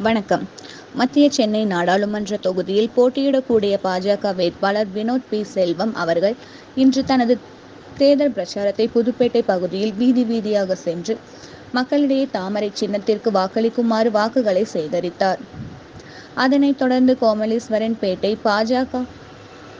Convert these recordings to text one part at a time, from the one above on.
வணக்கம். மத்திய சென்னை நாடாளுமன்ற தொகுதியில் போட்டியிடக்கூடிய பாஜக வேட்பாளர் வினோத் பி. செல்வம் அவர்கள் இன்று தனது தேர்தல் பிரச்சாரத்தை புதுப்பேட்டை பகுதியில் வீதி வீதியாக சென்று மக்களிடையே தாமரை சின்னத்திற்கு வாக்களிக்குமாறு வாக்குகளை சேகரித்தார். அதனைத் தொடர்ந்து கோமலீஸ்வரன் பேட்டை பாஜக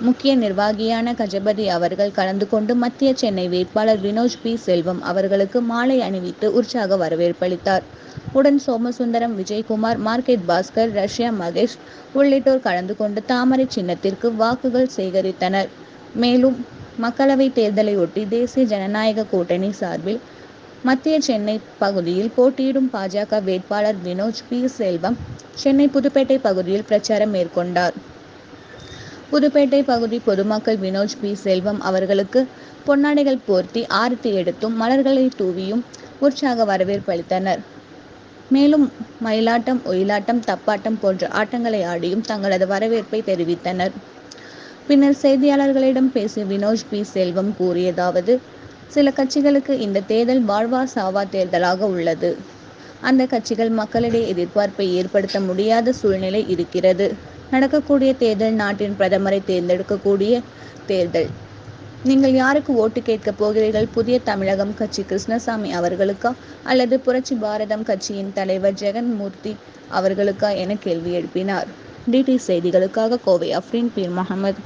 முக்கிய நிர்வாகியான கஜபதி அவர்கள் கலந்து கொண்டு மத்திய சென்னை வேட்பாளர் வினோஜ் பி. செல்வம் அவர்களுக்கு மாலை அணிவித்து உற்சாக வரவேற்பளித்தார் உடன் சோமசுந்தரம் விஜயகுமார் மார்க்கெட் பாஸ்கர் ரஷ்யா மகேஷ் உள்ளிட்டோர் கலந்து கொண்டு தாமரை சின்னத்திற்கு வாக்குகள் சேகரித்தனர். மேலும் மக்களவை தேர்தலையொட்டி தேசிய ஜனநாயக கூட்டணி சார்பில் மத்திய சென்னை பகுதியில் போட்டியிடும் பாஜக வேட்பாளர் வினோஜ் பி. செல்வம் சென்னை புதுப்பேட்டை பகுதியில் பிரச்சாரம் மேற்கொண்டார். புதுப்பேட்டை பகுதி பொதுமக்கள் வினோஜ் பி. செல்வம் அவர்களுக்கு பொன்னாடைகள் போர்த்தி ஆரத்தி எடுத்தும் மலர்களை தூவியும் உற்சாக வரவேற்பு அளித்தனர். மேலும் மயிலாட்டம் ஒயிலாட்டம் தப்பாட்டம் போன்ற ஆட்டங்களை ஆடியும் தங்களது வரவேற்பை தெரிவித்தனர். பின்னர் செய்தியாளர்களிடம் பேசிய வினோஜ் பி. செல்வம் கூறியதாவது சில கட்சிகளுக்கு இந்த தேர்தல் வாழ்வா சாவா தேர்தலாக உள்ளது. அந்த கட்சிகள் மக்களிடையே எதிர்பார்ப்பை ஏற்படுத்த முடியாத சூழ்நிலை இருக்கிறது. நடக்கக்கூடிய தேர்தல் நாட்டின் பிரதமரை தேர்ந்தெடுக்கக்கூடிய தேர்தல். நீங்கள் யாருக்கு ஓட்டு கேட்க போகிறீர்கள்? புதிய தமிழகம் கட்சி கிருஷ்ணசாமி அவர்களுக்கா? அல்லது புரட்சி பாரதம் கட்சியின் தலைவர் ஜெகன்மூர்த்தி அவர்களுக்கா? என கேள்வி எழுப்பினார். டிடி செய்திகளுக்காக கோவை அஃப்ரின் பீர் முகமது.